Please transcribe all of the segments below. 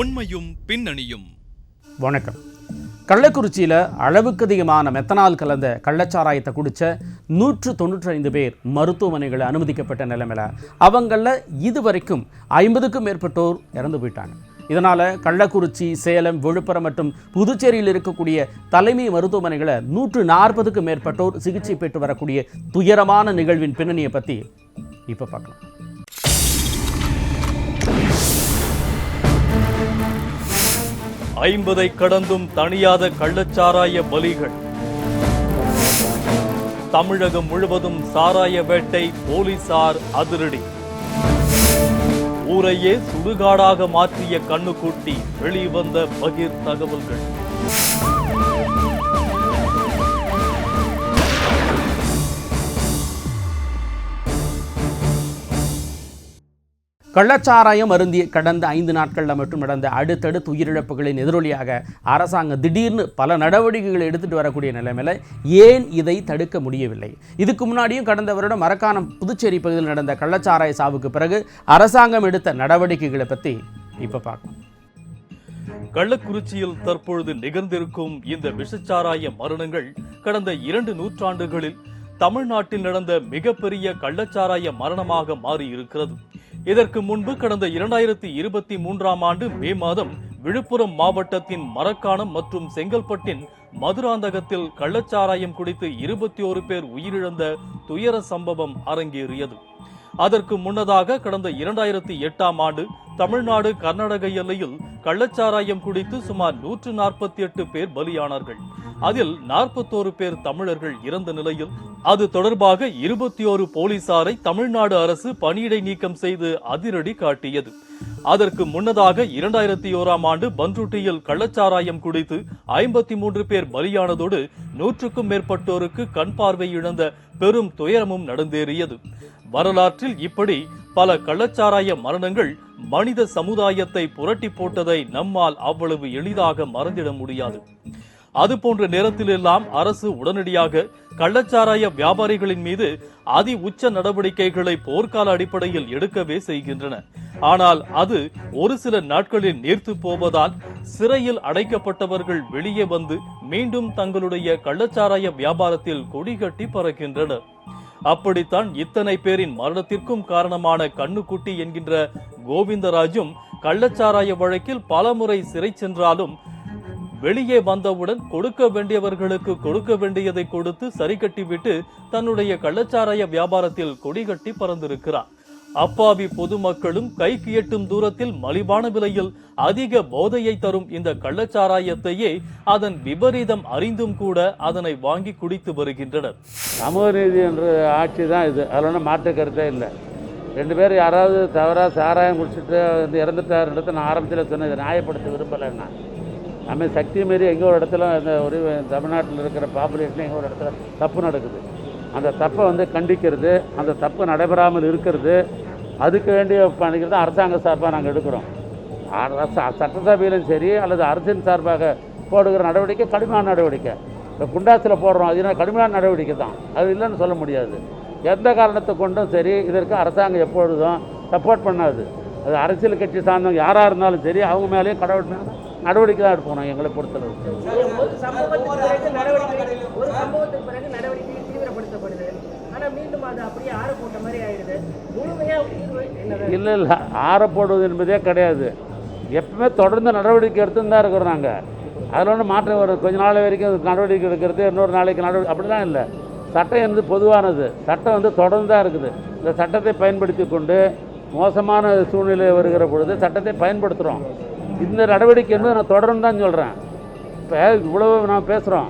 உண்மையும் பின்னணியும். வணக்கம். கள்ளக்குறிச்சியில் அளவுக்கு அதிகமான மெத்தனால் கலந்த கள்ளச்சாராயத்தை குடித்த நூற்று தொண்ணூற்றி ஐந்து பேர் மருத்துவமனைகளில் அனுமதிக்கப்பட்ட நிலைமையில் அவங்களில் இதுவரைக்கும் ஐம்பதுக்கும் மேற்பட்டோர் இறந்து போயிட்டாங்க. இதனால் கள்ளக்குறிச்சி சேலம் விழுப்புரம் மற்றும் புதுச்சேரியில் இருக்கக்கூடிய தலைமை மருத்துவமனைகளை நூற்று நாற்பதுக்கும் மேற்பட்டோர் சிகிச்சை பெற்று வரக்கூடிய துயரமான நிகழ்வின் பின்னணியை பற்றி இப்போ பார்க்கலாம். ஐம்பதை கடந்தும் தணியாத கள்ளச்சாராய பலிகள். தமிழகம் முழுவதும் சாராய வேட்டை போலீசார் அதிரடி. ஊரையே சுடுகாடாக மாற்றிய கண்ணுக்குட்டி வெளிவந்த பகிர் தகவல்கள் கள்ளச்சாராயம் அருந்திய கடந்த ஐந்து நாட்களில் மட்டும் நடந்த அடுத்தடுத்து உயிரிழப்புகளின் எதிரொலியாக அரசாங்கம் திடீர்னு பல நடவடிக்கைகளை எடுத்துட்டு வரக்கூடிய நிலைமையில் ஏன் இதை தடுக்க முடியவில்லை? இதுக்கு முன்னாடியும் கடந்த வருடம் மரக்காணம் புதுச்சேரி பகுதியில் நடந்த கள்ளச்சாராய சாவுக்கு பிறகு அரசாங்கம் எடுத்த நடவடிக்கைகளை பற்றி இப்போ பார்க்கலாம். கள்ளக்குறிச்சியில் தற்பொழுது நிகழ்ந்திருக்கும் இந்த விஷச்சாராய மரணங்கள் கடந்த இரண்டு நூற்றாண்டுகளில் தமிழ்நாட்டில் நடந்த மிகப்பெரிய கள்ளச்சாராய மரணமாக மாறியிருக்கிறது. இதற்கு முன்பு கடந்த இரண்டாயிரத்தி இருபத்தி மூன்றாம் ஆண்டு மே மாதம் விழுப்புரம் மாவட்டத்தின் மரக்காணம் மற்றும் செங்கல்பட்டின் மதுராந்தகத்தில் கள்ளச்சாராயம் குடித்து இருபத்தி ஒரு பேர் உயிரிழந்த துயர சம்பவம் அரங்கேறியது. அதற்கு முன்னதாக கடந்த இரண்டாயிரத்தி எட்டாம் ஆண்டு தமிழ்நாடு கர்நாடக எல்லையில் கள்ளச்சாராயம் குடித்து சுமார் நூற்று நாற்பத்தி எட்டு பேர் பலியானார்கள். அதில் நாற்பத்தோரு பேர் தமிழர்கள் இறந்த நிலையில் அது தொடர்பாக இருபத்தி ஒரு போலீசாரை தமிழ்நாடு அரசு பணியிடை நீக்கம் செய்து அதிரடி காட்டியது. அதற்கு முன்னதாக இரண்டாயிரத்தி ஓராம் ஆண்டு பன்ருட்டியில் கள்ளச்சாராயம் குடித்து ஐம்பத்தி மூன்று பேர் பலியானதோடு நூற்றுக்கும் மேற்பட்டோருக்கு கண் பார்வை இழந்த பெரும் துயரமும் நடந்தேறியது. வரலாற்றில் இப்படி பல கள்ளச்சாராய மரணங்கள் மனித சமுதாயத்தை புரட்டி போட்டதை நம்மால் அவ்வளவு எளிதாக மறந்திட முடியாது. அது போன்ற நேரத்திலெல்லாம் அரசு உடனடியாக கள்ளச்சாராய வியாபாரிகளின் மீது அதி உச்ச நடவடிக்கைகளை போர்க்கால அடிப்படையில் எடுக்கவே செய்கின்றன. ஆனால் அது ஒரு சில நாட்களில் நீர்த்து போவதால் சிறையில் அடைக்கப்பட்டவர்கள் வெளியே வந்து மீண்டும் தங்களுடைய கள்ளச்சாராய வியாபாரத்தில் கொடிகட்டி பறக்கின்றனர். அப்படித்தான் இத்தனை பேரின் மரணத்திற்கும் காரணமான கண்ணுக்குட்டி என்கின்ற கோவிந்தராஜும் கள்ளச்சாராய வழக்கில் பலமுறை சிறை சென்றாலும் வெளியே வந்தவுடன் கொடுக்க வேண்டியவர்களுக்கு கொடுக்க வேண்டியதை கொடுத்து சரி கட்டிவிட்டு தன்னுடைய கள்ளச்சாராய வியாபாரத்தில் கொடிகட்டி பறந்திருக்கிறார். அப்பாவி பொதுமக்களும் கைக்கு எட்டும் தூரத்தில் மலிவான விலையில் அதிக போதையை தரும் இந்த கள்ளச்சாராயத்தையே அதன் விபரீதம் அறிந்தும் கூட அதனை வாங்கி குடித்து வருகின்றனர். சமூக நீதி என்ற ஆட்சி தான் இது. அதில் ஒன்றும் மாற்று கருத்தே இல்லை. ரெண்டு பேரும் யாராவது தவறாக சாராயம் குடிச்சிட்டு வந்து இறந்துட்டாருன்றத நான் ஆரம்பத்தில் சொன்னேன். இதை நியாயப்படுத்த விரும்பலை நான். நம்ம சக்தி மீறி எங்கே ஒரு இடத்துல இந்த ஒரு தமிழ்நாட்டில் இருக்கிற பாப்புலேஷன் எங்கே ஒரு இடத்துல தப்பு நடக்குது. அந்த தப்பை வந்து கண்டிக்கிறது அந்த தப்பு நடைபெறாமல் இருக்கிறது அதுக்கு வேண்டிய பணிகள் தான் அரசாங்க சார்பாக நாங்கள் எடுக்கிறோம். சட்டசபையிலும் சரி அல்லது அரசின் சார்பாக போடுகிற நடவடிக்கை கடுமையான நடவடிக்கை. இப்போ குண்டாசில் போடுறோம் அது கடுமையான நடவடிக்கை தான். அது இல்லைன்னு சொல்ல முடியாது. எந்த காரணத்தை கொண்டும் சரி இதற்கு அரசாங்கம் எப்பொழுதும் சப்போர்ட் பண்ணாது. அது அரசியல் கட்சி சார்ந்தவங்க யாராக இருந்தாலும் சரி அவங்க மேலேயும் கடவுள் நடவடிக்கை தான் எடுப்போம் எங்களை பொறுத்தளவு ஒரு சம்பவத்துக்கு பிறகு நடவடிக்கை ஒரு சம்பவத்துக்கு பிறகு நடவடிக்கை தீவிரப்படுத்தப்படுது ஆனா மீண்டும் அது அப்படியே ஆற போட்ட மாதிரி ஆயிடுது. இல்லை இல்லை. ஆற போடுவது என்பதே கிடையாது. எப்பவுமே தொடர்ந்து நடவடிக்கை எடுத்துன்னு தான் இருக்கிறோம் நாங்கள் அதில் ஒன்றும் மாற்றம் வரும். கொஞ்ச நாள் வரைக்கும் நடவடிக்கை எடுக்கிறது இன்னொரு நாளைக்கு நடவடிக்கை. அப்படிலாம் இல்லை. சட்டம் என்பது பொதுவானது. சட்டம் வந்து தொடர்ந்து தான் இருக்குது. இந்த சட்டத்தை பயன்படுத்தி கொண்டு மோசமான சூழ்நிலை வருகிற பொழுது சட்டத்தை பயன்படுத்துகிறோம் இந்த நடவடிக்கை என்பது நான் தொடர்ந்து தான் சொல்கிறேன் இப்போ இவ்வளவு நான் பேசுகிறோம்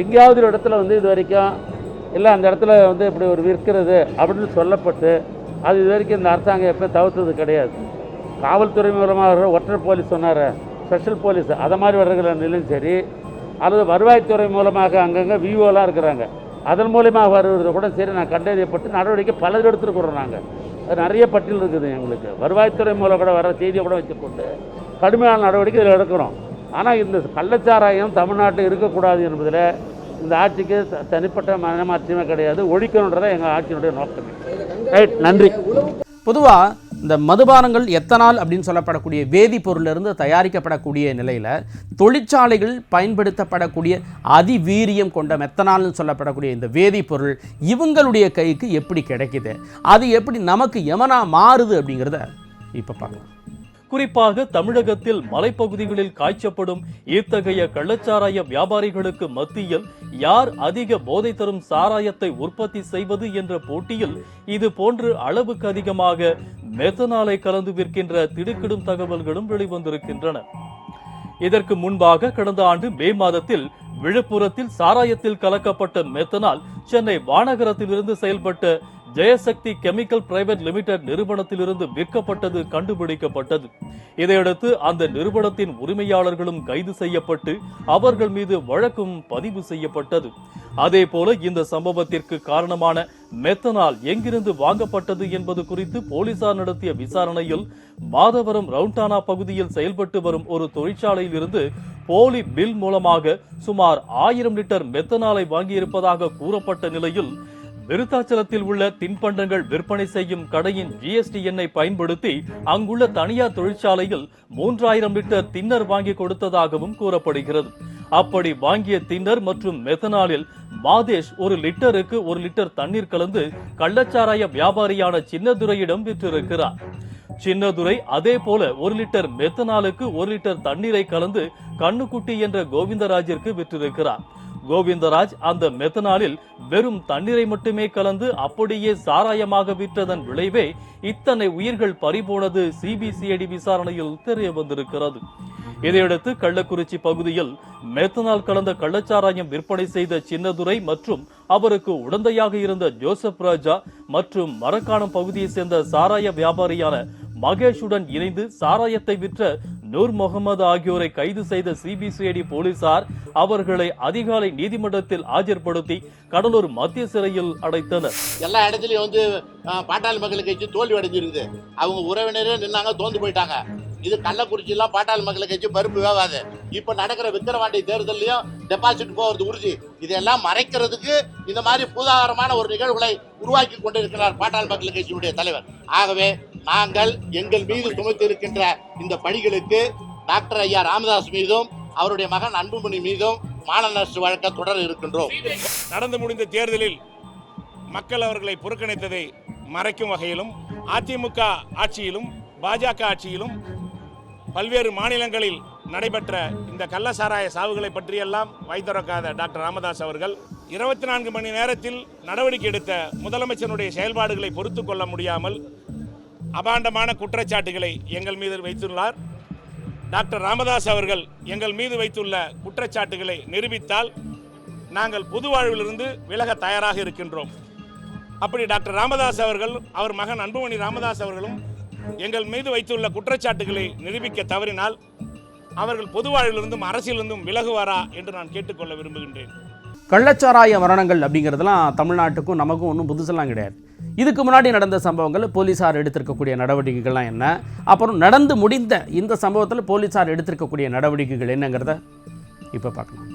எங்கேயாவது ஒரு இடத்துல வந்து இது வரைக்கும் இல்லை அந்த இடத்துல வந்து இப்படி ஒரு விற்கிறது அப்படின்னு சொல்லப்பட்டு அது இது வரைக்கும் இந்த அரசாங்கம் எப்போ தவிர்த்தது கிடையாது. காவல்துறை மூலமாக வர்ற ஒற்றை போலீஸ் சொன்னார். ஸ்பெஷல் போலீஸ் அதை மாதிரி வர்றதுல நிலையும் சரி. அல்லது வருவாய்த்துறை மூலமாக அங்கங்கே விஓலாம் இருக்கிறாங்க. அதன் மூலியமாக வருவது கூட சரி. நான் கண்டறியப்பட்டு நடவடிக்கை பலர் எடுத்துருக்குறோம் நாங்கள் அது நிறைய பட்டியல் இருக்குது எங்களுக்கு. வருவாய்த்துறை மூலம் கூட வர செய்தியை கூட வச்சுக்கொண்டு கடுமையான நடவடிக்கை இதில் எடுக்கிறோம். ஆனால் இந்த கள்ளச்சாராயம் தமிழ்நாட்டில் இருக்கக்கூடாது என்பதில் இந்த ஆட்சிக்கு த- தனிப்பட்ட மனமாற்றமே கிடையாது. ஒழிக்கணுன்றதை எங்கள் ஆட்சியினுடைய நோக்கமே. ரைட் நன்றி. பொதுவாக இந்த மதுபானங்கள் எத்தனால் அப்படின்னு சொல்லப்படக்கூடிய வேதிப்பொருளிலிருந்து தயாரிக்கப்படக்கூடிய நிலையில் தொழிற்சாலைகள் பயன்படுத்தப்படக்கூடிய அதிவீரியம் கொண்ட மெத்தனால்னு சொல்லப்படக்கூடிய இந்த வேதிப்பொருள் இவங்களுடைய கைக்கு எப்படி கிடைக்குது? அது எப்படி நமக்கு எமனா மாறுது அப்படிங்கிறத இப்போ பார்க்கலாம். குறிப்பாக தமிழகத்தில் மலைப்பகுதிகளில் காய்ச்சப்படும் இத்தகைய கள்ளச்சாராய வியாபாரிகளுக்கு மத்தியில் யார் அதிக போதை தரும் சாராயத்தை உற்பத்தி செய்வது என்ற போட்டியில் இது போன்று அளவுக்கு அதிகமாக மெத்தனாலை கலந்து விற்கின்ற திடுக்கிடும் தகவல்களும் வெளிவந்திருக்கின்றன. இதற்கு முன்பாக கடந்த ஆண்டு மே மாதத்தில் விழுப்புரத்தில் சாராயத்தில் கலக்கப்பட்ட மெத்தனால் சென்னை வானகரத்திலிருந்து செயல்பட்ட ஜெயசக்தி கெமிக்கல் பிரைவேட் லிமிடெட் நிறுவனத்திலிருந்து விற்கப்பட்டது கண்டுபிடிக்கப்பட்டது. இதையடுத்து அந்த நிறுவனத்தின் உரிமையாளர்களும் கைது செய்யப்பட்டு அவர்கள் மீது வழக்கும் பதிவு செய்யப்பட்டது. அதே போல இந்த சம்பவத்திற்கு காரணமான மெத்தனால் எங்கிருந்து வாங்கப்பட்டது என்பது குறித்து போலீசார் நடத்திய விசாரணையில் மாதவரம் ரவுண்டானா பகுதியில் செயல்பட்டு வரும் ஒரு தொழிற்சாலையில் இருந்து போலி பில் மூலமாக சுமார் ஆயிரம் லிட்டர் மெத்தனாலை வாங்கியிருப்பதாக கூறப்பட்ட நிலையில் விருத்தாச்சலத்தில் உள்ள தின்பண்டங்கள் விற்பனை செய்யும் கடையின் ஜிஎஸ்டி எண்ணை பயன்படுத்தி அங்குள்ள தனியார் தொழிற்சாலையில் மூன்றாயிரம் லிட்டர் தின்னர் வாங்கி கொடுத்ததாகவும் கூறப்படுகிறது. அப்படி வாங்கிய தின்னர் மற்றும் மெத்தனாலில் மாதேஷ் ஒரு லிட்டருக்கு ஒரு லிட்டர் தண்ணீர் கலந்து கள்ளச்சாராய வியாபாரியான சின்னதுரையிடம் விற்றிருக்கிறார். சின்னதுரை அதே போல ஒரு லிட்டர் மெத்தனாலுக்கு ஒரு லிட்டர் தண்ணீரை கலந்து கண்ணுக்குட்டி என்ற கோவிந்தராஜிற்கு விற்றிருக்கிறார். கோவிந்தராஜ் அந்த மெத்தனாலில் வெறும் தண்ணீரை மட்டுமே கலந்து அப்படியே சாராயமாக விற்றதன் விளைவே இத்தனை உயிர்கள் பறிபோனது சிபிசிஐடி விசாரணையில் தெரிய வந்திருக்கிறது. இதையடுத்து கள்ளக்குறிச்சி பகுதியில் மெத்தனால் கலந்த கள்ளச்சாராயம் விற்பனை செய்த சின்னதுரை மற்றும் அவருக்கு உடந்தையாக இருந்த ஜோசப் ராஜா மற்றும் மரக்காணம் பகுதியை சேர்ந்த சாராய வியாபாரியான மகேஷுடன் இணைந்து சாராயத்தை விற்ற நூர் முகமது ஆகியோரை கைது செய்த சிபிசிஐடி போலீசார் அவர்களை அதிகாலை நீதிமன்றத்தில் ஆஜர்படுத்தி கடலூர் மத்திய சிறையில் அடைத்தனர். எல்லா இடத்துலயும் வந்து பாட்டாளி மக்கள் கட்சி தோல்வி அடைஞ்சிருக்குது. அவங்க உறவினரே நின்னாங்க தோந்து போயிட்டாங்க. இது கள்ளக்குறிச்சிலாம் பாட்டாளி மக்கள் கட்சி பருப்பு வேவாது இப்ப நடக்கிற விக்கிரவாண்டி தேர்தலையும் டெபாசிட் போகிறது உறுதி இதெல்லாம் மறைக்கிறதுக்கு இந்த மாதிரி பூதாகரமான ஒரு நிகழ்வுகளை உருவாக்கி கொண்டிருக்கிறார் பாட்டாளி மக்கள் கட்சியினுடைய தலைவர். ஆகவே நாங்கள் எங்கள் மீது சுமத்திருக்கின்ற இந்த பணிகளுக்கு டாக்டர் ஐயா ராமதாஸ் மீதும் அவருடைய மகன் அன்புமணி மீதும் மான வழக்க தொடர் இருக்கின்றோம். நடந்து முடிந்த தேர்தலில் மக்கள் அவர்களை புறக்கணித்ததை மறைக்கும் வகையிலும் அதிமுக ஆட்சியிலும் பாஜக ஆட்சியிலும் பல்வேறு மாநிலங்களில் நடைபெற்ற இந்த கள்ளசாராய சாவுகளை பற்றியெல்லாம் வைத்திறக்காத டாக்டர் ராமதாஸ் அவர்கள் இருபத்தி நான்கு மணி நேரத்தில் நடவடிக்கை எடுத்த முதலமைச்சருடைய செயல்பாடுகளை பொறுத்து கொள்ள முடியாமல் அபாண்டமான குற்றச்சாட்டுகளை எங்கள் மீது வைத்துள்ளார். டாக்டர் ராமதாஸ் அவர்கள் எங்கள் மீது வைத்துள்ள குற்றச்சாட்டுகளை நிரூபித்தால் நாங்கள் பொது வாழ்விலிருந்து விலக தயாராக இருக்கின்றோம். அப்படி டாக்டர் ராமதாஸ் அவர்கள் அவர் மகன் அன்புமணி ராமதாஸ் அவர்களும் எங்கள் மீது வைத்துள்ள குற்றச்சாட்டுகளை நிரூபிக்க தவறினால் அவர்கள் பொது வாழ்விலிருந்தும் அரசியலிருந்தும் விலகுவாரா என்று நான் கேட்டுக்கொள்ள விரும்புகின்றேன். கள்ளச்சாராய மரணங்கள் அப்படிங்கிறதுலாம் தமிழ்நாட்டுக்கும் நமக்கும் ஒன்றும் புதுசெல்லாம் கிடையாது. இதுக்கு முன்னாடி நடந்த சம்பவங்கள் போலீஸார் எடுத்திருக்கக்கூடிய நடவடிக்கைகள்லாம் என்ன? அப்புறம் நடந்து முடிந்த இந்த சம்பவத்தில் போலீஸார் எடுத்திருக்கக்கூடிய நடவடிக்கைகள் என்னங்கிறத இப்போ பார்க்கலாம்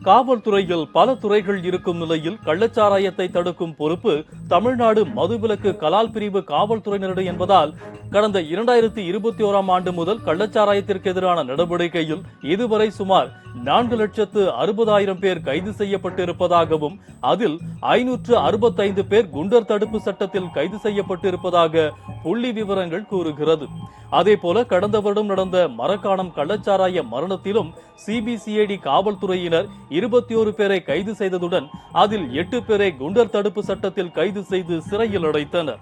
காவல்துறையில் பல துறைகள் இருக்கும் நிலையில் கள்ளச்சாராயத்தை தடுக்கும் பொறுப்பு தமிழ்நாடு மதுவிலக்கு கலால் பிரிவு காவல்துறையினரிடம் என்பதால் கடந்த இரண்டாயிரத்தி இருபத்தி ஓராம் ஆண்டு முதல் கள்ளச்சாராயத்திற்கு எதிரான நடவடிக்கையில் இதுவரை சுமார் நான்கு லட்சத்து அறுபதாயிரம் பேர் கைது செய்யப்பட்டிருப்பதாகவும் அதில் ஐநூற்று அறுபத்தைந்து பேர் குண்டர் தடுப்பு சட்டத்தில் கைது செய்யப்பட்டிருப்பதாக புள்ளி விவரங்கள் கூறுகிறது. அதே போல கடந்த வருடம் நடந்த மரக்காணம் கள்ளச்சாராய மரணத்திலும் சிபிசிஐடி காவல்துறையினர் இருபத்தி ஒரு பேரை கைது செய்ததுடன் அதில் எட்டு பேரை குண்டர் தடுப்பு சட்டத்தில் கைது செய்து சிறையில் அடைத்தனர்.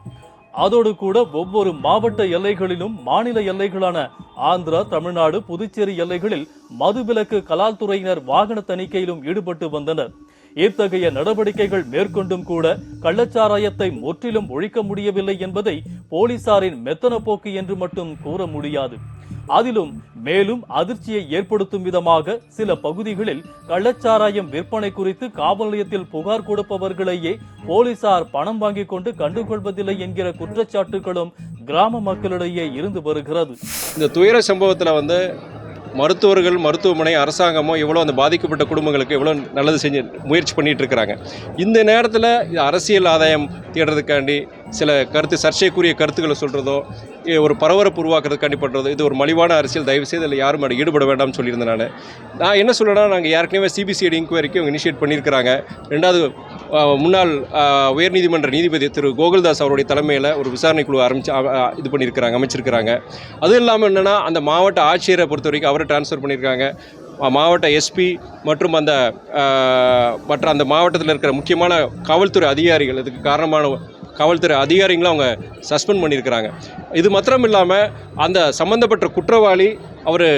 அதோடு கூட ஒவ்வொரு மாவட்ட எல்லைகளிலும் மாநில எல்லைகளான ஆந்திரா தமிழ்நாடு புதுச்சேரி எல்லைகளில் மதுவிலக்கு கலால் துறையினர் வாகன தணிக்கையிலும் ஈடுபட்டு வந்தனர். இத்தகைய நடவடிக்கைகள் மேற்கொண்டும் கூட கள்ளச்சாராயத்தை முற்றிலும் ஒழிக்க முடியவில்லை என்பதை போலீசாரின் மெத்தன போக்கு என்று மட்டும் கூற முடியாது. அதிலும் மேலும் அதிர்ச்சியை ஏற்படுத்தும் விதமாக சில பகுதிகளில் கள்ளச்சாராயம் விற்பனை குறித்து காவல் நிலையத்தில் புகார் கொடுப்பவர்களையே போலீசார் பணம் வாங்கிக் கொண்டு கண்டுகொள்வதில்லை என்கிற குற்றச்சாட்டுகளும் கிராம மக்களிடையே இருந்து வருகிறது. இந்த துயர சம்பவத்தில் வந்து மருத்துவர்கள் மருத்துவமனை அரசாங்கமோ எவ்வளோ அந்த பாதிக்கப்பட்ட குடும்பங்களுக்கு எவ்வளோ நல்லது செஞ்சு முயற்சி பண்ணிட்டு இருக்கிறாங்க. இந்த நேரத்தில் அரசியல் ஆதாயம் தேடுறதுக்காண்டி சில கருத்து சர்ச்சைக்குரிய கருத்துக்களை சொல்கிறதோ ஒரு பரபரப்பு உருவாக்குறது பண்ணுறதோ இது ஒரு மலிவான அரசியல் தயவு செய்து அதில் யாரும் அதை ஈடுபட வேண்டாம்னு சொல்லியிருந்தேன் நான். நான் என்ன சொல்கிறேன்னா நாங்கள் ஏற்கனவே சிபிசிஐடி இன்கொயரிக்கு அவங்க இனிஷியேட் பண்ணியிருக்கிறாங்க. ரெண்டாவது முன்னாள் உயர்நீதிமன்ற நீதிபதி திரு கோகுல்தாஸ் அவருடைய தலைமையில் ஒரு விசாரணை குழு ஆரம்பிச்சு இது பண்ணியிருக்கிறாங்க அமைச்சிருக்கிறாங்க. அதுவும் இல்லாமல் என்னென்னா அந்த மாவட்ட ஆட்சியரை பொறுத்த வரைக்கும் அவரை ட்ரான்ஸ்ஃபர் பண்ணியிருக்காங்க. மாவட்ட எஸ்பி மற்றும் அந்த மற்ற அந்த மாவட்டத்தில் இருக்கிற முக்கியமான காவல்துறை அதிகாரிகள் இதுக்கு காரணமான காவல்துறை அதிகாரிகளும் அவங்க சஸ்பெண்ட் பண்ணியிருக்கிறாங்க. இது மாத்திரம் இல்லாமல் அந்த சம்மந்தப்பட்ட குற்றவாளி அவர்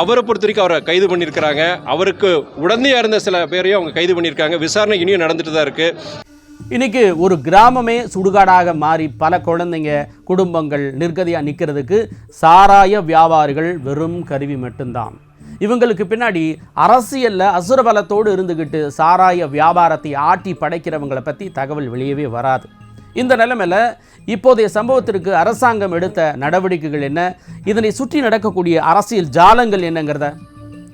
அவரை பொறுத்த வரைக்கும் அவரை கைது பண்ணியிருக்கிறாங்க. அவருக்கு உடந்தையாக இருந்த சில பேரையும் அவங்க கைது பண்ணியிருக்காங்க. விசாரணை இனியும் நடந்துட்டு தான் இருக்குது இன்றைக்கி ஒரு கிராமமே சுடுகாடாக மாறி பல குழந்தைங்க குடும்பங்கள் நிர்கதியாக நிற்கிறதுக்கு சாராய வியாபாரிகள் வெறும் கருவி மட்டும்தான். இவங்களுக்கு பின்னாடி அரசியலில் அசுரபலத்தோடு இருந்துக்கிட்டு சாராய வியாபாரத்தை ஆட்டி படைக்கிறவங்களை பற்றி தகவல் வெளியவே வராது. இந்த நிலைமையில் இப்போதைய சம்பவத்திற்கு அரசாங்கம் எடுத்த நடவடிக்கைகள் என்ன? இதனை சுற்றி நடக்கக்கூடிய அரசியல் ஜாலங்கள் என்னங்கிறத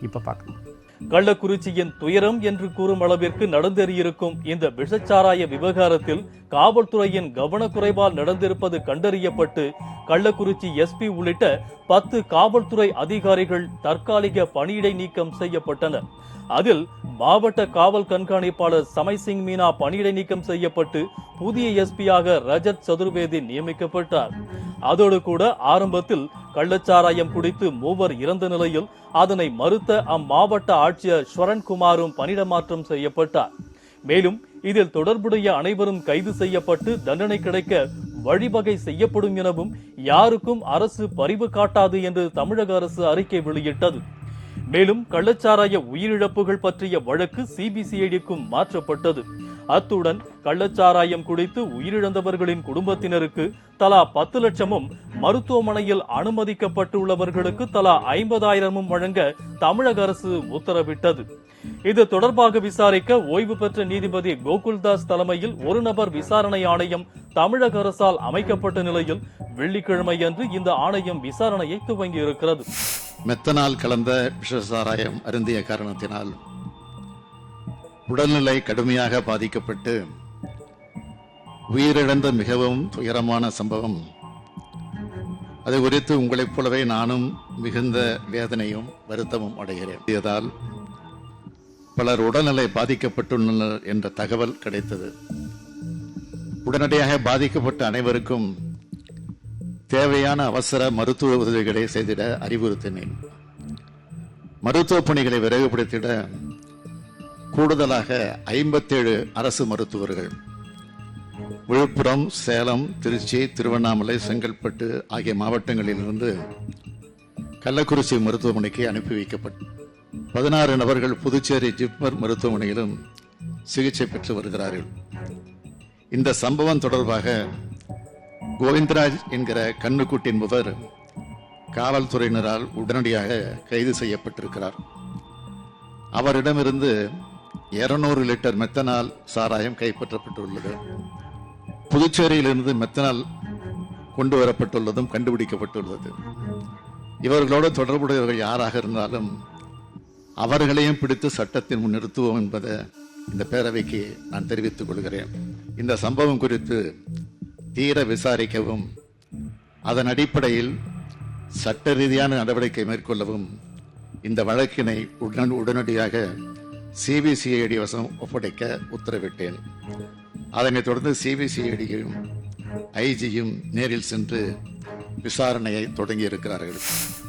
இப்போ பார்க்கலாம். கள்ளக்குறிச்சியின் துயரம் என்று கூறும் அளவிற்கு நடந்தேறியிருக்கும் இந்த விஷச்சாராய விவகாரத்தில் காவல்துறையின் கவனக்குறைவால் நடந்திருப்பது கண்டறியப்பட்டு கள்ளக்குறிச்சி எஸ்பி உள்ளிட்ட பத்து காவல்துறை அதிகாரிகள் தற்காலிக பணியிடை நீக்கம் செய்யப்பட்டனர். அதில் மாவட்ட காவல் கண்காணிப்பாளர் சமை சிங் மீனா பணியிடை நீக்கம் செய்யப்பட்டு புதிய எஸ்பியாக ரஜத் சதுர்வேதி நியமிக்கப்பட்டார். அதோடு கூட ஆரம்பத்தில் கள்ளச்சாராயம் குடித்து மூவர் இறந்த நிலையில் அதனை மறுத்த அம்மாவட்ட ஆட்சியர் ஸ்வரன்குமாரும் பணியிடமாற்றம் செய்யப்பட்டார். மேலும் இதில் தொடர்புடைய அனைவரும் கைது செய்யப்பட்டு தண்டனை கிடைக்க வழிவகை செய்யப்படும் எனவும் யாருக்கும் அரசு பரிவு காட்டாது என்று தமிழக அரசு அறிக்கை வெளியிட்டது. மேலும் கள்ளச்சாராய உயிரிழப்புகள் பற்றிய வழக்கு சிபிசிஐடிக்கும் மாற்றப்பட்டது. அத்துடன் கள்ளச்சாராயம் குடித்து உயிரிழந்தவர்களின் குடும்பத்தினருக்கு தலா பத்து லட்சமும் மருத்துவமனையில் அனுமதிக்கப்பட்டுள்ளவர்களுக்கு தலா ஐம்பதாயிரமும் வழங்க தமிழக அரசு உத்தரவிட்டது. இது தொடர்பாக விசாரிக்க ஓய்வு பெற்ற நீதிபதி கோகுல்தாஸ் தலைமையில் ஒரு நபர் விசாரணை ஆணையம் தமிழக அரசால் அமைக்கப்பட்ட நிலையில் வெள்ளிக்கிழமை அன்று இந்த ஆணையம் விசாரணையை துவங்கியிருக்கிறது. மெத்தனால் கலந்த விஷசாராயம் அருந்திய காரணத்தினால் உடல்நிலை கடுமையாக பாதிக்கப்பட்டு உயிரிழந்த மிகவும் துயரமான சம்பவம். அது குறித்து உங்களைப் போலவே நானும் மிகுந்த வேதனையும் வருத்தமும் அடைகிறேன். இதனால் பலர் உடல்நிலை பாதிக்கப்பட்டுள்ளனர் என்ற தகவல் கிடைத்தது. உடனடியாக பாதிக்கப்பட்ட அனைவருக்கும் தேவையான அவசர மருத்துவ உதவிகளை செய்திட அறிவுறுத்தினேன். மருத்துவ பணிகளை விரைவுபடுத்திட கூடுதலாக ஐம்பத்தேழு அரசு மருத்துவர்கள். விழுப்புரம் சேலம் திருச்சி திருவண்ணாமலை செங்கல்பட்டு ஆகிய மாவட்டங்களிலிருந்து கள்ளக்குறிச்சி மருத்துவமனைக்கு அனுப்பி வைக்கப்பட்டு பதினாறு நபர்கள் புதுச்சேரி ஜிப்மர் மருத்துவமனையிலும் சிகிச்சை பெற்று வருகிறார்கள். இந்த சம்பவம் தொடர்பாக கோவிந்தராஜ் என்கிற கண்ணுக்குட்டி என்பவர் காவல்துறையினரால் உடனடியாக கைது செய்யப்பட்டிருக்கிறார். அவரிடமிருந்து 200 லிட்டர் மெத்தனால் சாராயம் கைப்பற்றப்பட்டுள்ளது. புதுச்சேரியிலிருந்து மெத்தனால் கொண்டு வரப்பட்டுள்ளதும் கண்டுபிடிக்கப்பட்டுள்ளது. இவர்களோடு தொடர்புடையவர்கள் யாராக இருந்தாலும் அவர்களையும் பிடித்து சட்டத்தின் முன் நிறுத்துவோம் என்பதை இந்த பேரவைக்கு நான் தெரிவித்துக் கொள்கிறேன். இந்த சம்பவம் குறித்து தீர விசாரிக்கவும் அதன் அடிப்படையில் சட்ட ரீதியான நடவடிக்கை மேற்கொள்ளவும் இந்த வழக்கினை உடன் உடனடியாக சிபிசிஐடி வசம் ஒப்படைக்க உத்தரவிட்டேன். அதனைத் தொடர்ந்து சிபிசிஐடியும் ஐஜியும் நேரில் சென்று விசாரணையை தொடங்கியிருக்கிறார்கள்.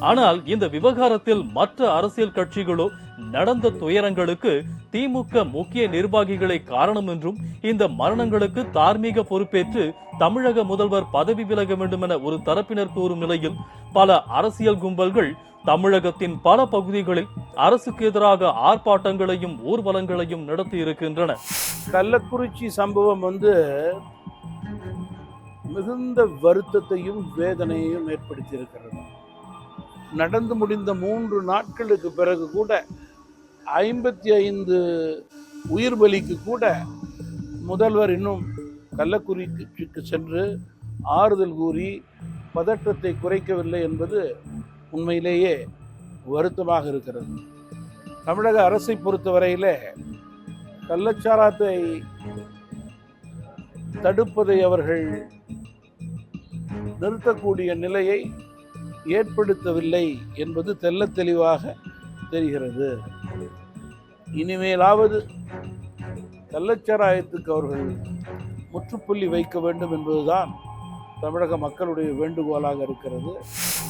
ஆனால் இந்த விவகாரத்தில் மற்ற அரசியல் கட்சிகளோ நடந்த துயரங்களுக்கு திமுக முக்கிய நிர்வாகிகளை காரணம் என்றும் இந்த மரணங்களுக்கு தார்மீக பொறுப்பேற்று தமிழக முதல்வர் பதவி விலக வேண்டும் என ஒரு தரப்பினர் கூறும் நிலையில் பல அரசியல் கும்பல்கள் தமிழகத்தின் பல பகுதிகளில் அரசுக்கு எதிராக ஆர்ப்பாட்டங்களையும் ஊர்வலங்களையும் நடத்தி இருக்கின்றன. கள்ளக்குறிச்சி சம்பவம் வந்து மிகுந்த வருத்தத்தையும் வேதனையையும் ஏற்படுத்தியிருக்கிறது. நடந்து முடிந்த மூன்று நாட்களுக்கு பிறகு கூட ஐம்பத்தி ஐந்து உயிர் பலிக்கு கூட முதல்வர் இன்னும் கள்ளக்குறிச்சிக்கு சென்று ஆறுதல் கூறி பதற்றத்தை குறைக்கவில்லை என்பது உண்மையிலேயே வருத்தமாக இருக்கிறது. தமிழக அரசை பொறுத்தவரையில் கள்ளச்சாராத்தை தடுப்பதை அவர்கள் நிறுத்தக்கூடிய நிலையை ஏற்படுத்தவில்லை என்பது தெல்ல தெளிவாக தெரிகிறது. இனிமேலாவது கள்ளச்சாராயத்துக்கு அவர்கள் முற்றுப்புள்ளி வைக்க வேண்டும் என்பதுதான் தமிழக மக்களுடைய வேண்டுகோளாக இருக்கிறது.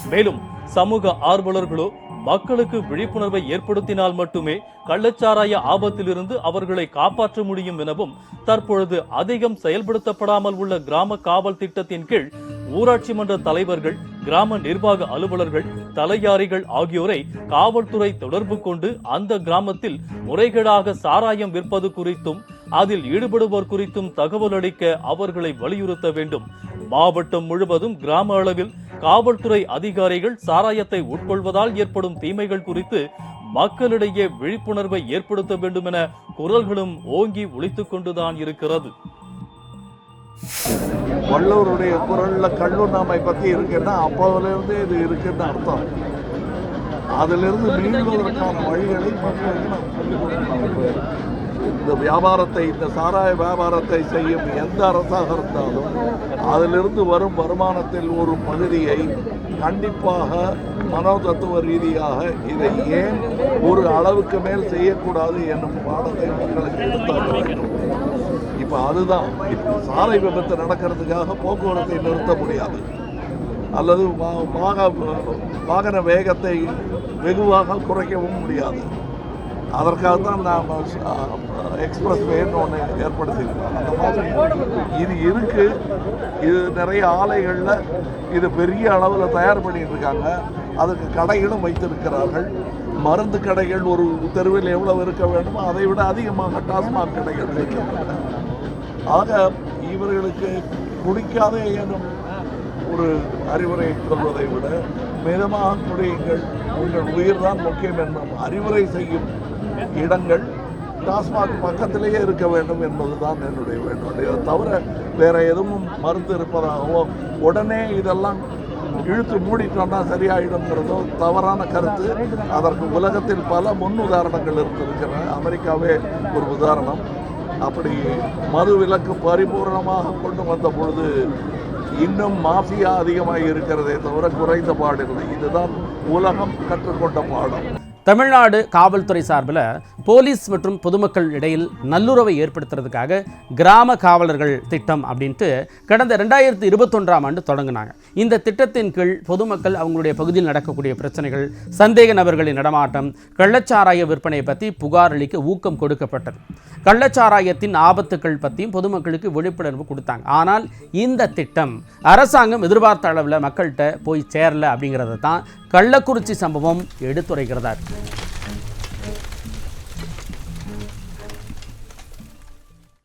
மேலும் சமூக ஆர்வலர்களோ மக்களுக்கு விழிப்புணர்வை ஏற்படுத்தினால் மட்டுமே கள்ளச்சாராய ஆபத்திலிருந்து அவர்களை காப்பாற்ற முடியும் எனவும் தற்பொழுது அதிகம் செயல்படுத்தப்படாமல் உள்ள கிராம காவல் திட்டத்தின் கீழ் ஊராட்சி மன்ற தலைவர்கள் கிராம நிர்வாக அலுவலர்கள் தலையாரிகள் ஆகியோரை காவல்துறை தொடர்பு கொண்டு அந்த கிராமத்தில் முறைகேடாக சாராயம் விற்பது குறித்தும் அதில் ஈடுபடுவோர் குறித்தும் தகவல் அளிக்க அவர்களை வலியுறுத்த வேண்டும். மாவட்டம் முழுவதும் கிராம அளவில் காவல்துறை அதிகாரிகள் சாராயத்தை உட்கொள்வதால் ஏற்படும் தீமைகள் குறித்து மக்களிடையே விழிப்புணர்வை ஏற்படுத்த வேண்டும் என குரல்களும் ஓங்கி ஒழித்துக் கொண்டுதான் இருக்கிறது. வள்ளுவருடைய குரலில் கல்லுண்ணாமை பற்றி இருக்குன்னா அப்போதுலேருந்து இது இருக்குன்னு அர்த்தம். அதிலிருந்து மீள்வதற்கான வழிகளை மக்களுக்கு நாம் சொல்லிக் கொடுக்கணும் இந்த வியாபாரத்தை இந்த சாராய வியாபாரத்தை செய்யும் எந்த அரசாக இருந்தாலும் அதிலிருந்து வரும் வருமானத்தில் ஒரு பகுதியை கண்டிப்பாக மனோதத்துவ ரீதியாக இதை ஏன் ஒரு அளவுக்கு மேல் செய்யக்கூடாது என்னும் பாடத்தை மக்களுக்கு எடுத்தாக வேண்டும். இப்போ அதுதான். இப்போ சாலை விபத்து நடக்கிறதுக்காக போக்குவரத்தை நிறுத்த முடியாது. அல்லது வாகன வேகத்தை வெகுவாக குறைக்கவும் முடியாது. அதற்காக தான் நாம் எக்ஸ்பிரஸ் வேன்னு ஒன்று ஏற்படுத்தியிருக்கோம் அந்த மாதிரி இது இருக்கு. இது நிறைய ஆலைகளில் இது பெரிய அளவில் தயார் பண்ணிட்டு இருக்காங்க. அதுக்கு கடைகளும் வைத்திருக்கிறார்கள். மருந்து கடைகள் ஒரு தெருவில் எவ்வளவு இருக்க வேண்டுமோ அதை விட அதிகமாக டாஸ்மாக் கடைகள் வைக்கின்றன ஆக இவர்களுக்கு குடிக்காதே எனும் ஒரு அறிவுரை சொல்வதை விட மிதமாக குடியுங்கள். உங்கள் உயிர் தான் முக்கியம் என்னும் அறிவுரை செய்யும் இடங்கள் டாஸ்மாக் பக்கத்திலேயே இருக்க வேண்டும் என்பதுதான் என்னுடைய வேண்டுகோள். இதை தவிர வேற எதுவும் மருந்து இருப்பதாகவோ உடனே இதெல்லாம் இழுத்து மூடிட்டோம்னா சரியாயிடுங்கிறதோ தவறான கருத்து. அதற்கு உலகத்தில் பல முன் உதாரணங்கள் இருந்திருக்கின்றன. அமெரிக்காவே ஒரு உதாரணம். அப்படி மது விலக்கு பரிபூர்ணமாக கொண்டு வந்த பொழுது இன்னும் மாஃபியா அதிகமாக இருக்கிறதே தவிர குறைந்த பாடில்லை இதுதான் உலகம் கற்றுக்கொண்ட பாடம். தமிழ்நாடு காவல்துறை சார்பில் போலீஸ் மற்றும் பொதுமக்கள் இடையில் நல்லுறவை ஏற்படுத்துறதுக்காக கிராம காவலர்கள் திட்டம் அப்படின்ட்டு கடந்த ரெண்டாயிரத்தி இருபத்தொன்றாம் ஆண்டு தொடங்கினாங்க. இந்த திட்டத்தின் கீழ் பொதுமக்கள் அவங்களுடைய பகுதியில் நடக்கக்கூடிய பிரச்சனைகள் சந்தேக நபர்களின் நடமாட்டம் கள்ளச்சாராய விற்பனை பற்றி புகார் அளிக்க ஊக்கம் கொடுக்கப்பட்டது. கள்ளச்சாராயத்தின் ஆபத்துக்கள் பற்றியும் பொதுமக்களுக்கு விழிப்புணர்வு கொடுத்தாங்க. ஆனால் இந்த திட்டம் அரசாங்கம் எதிர்பார்த்த அளவில் மக்கள்கிட்ட போய் சேரல அப்படிங்கிறத தான் கள்ளக்குறிச்சி சம்பவம் எடுத்துரைக்கிறதா இருக்குது